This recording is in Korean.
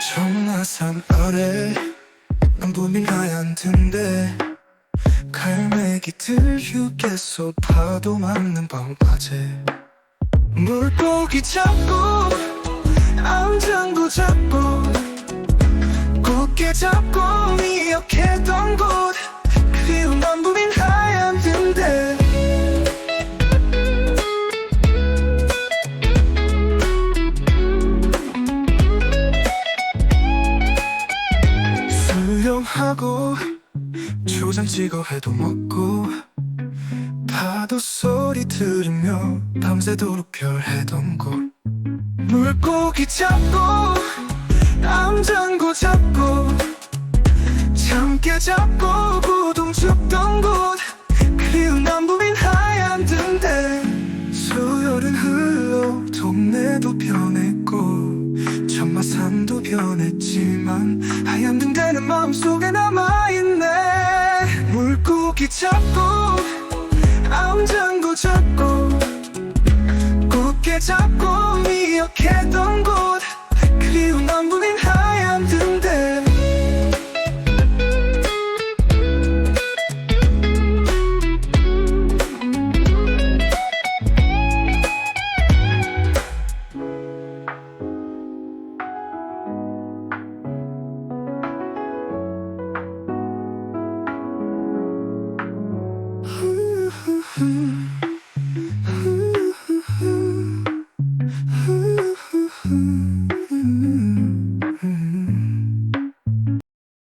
청라산 아래 남부민 하얀 등대 갈매기들 휴게소 파도 맞는 방파제 물고기 잡고 암장구 잡고 수영하고 초장 찍어 해도 먹고 파도 소리 들으며 밤새도록 별 해던 곳. 물고기 잡고 암장고 잡고 참깨 잡고 구동 죽던 곳. 그리운 남부민 하얀 등대 수요일은 흘러 동네도 변 했고 천마산도 변했지만 하얀 등대는 마음속에 남아있네. 물고기 잡고 암장고 잡고 꽃게 잡고 미역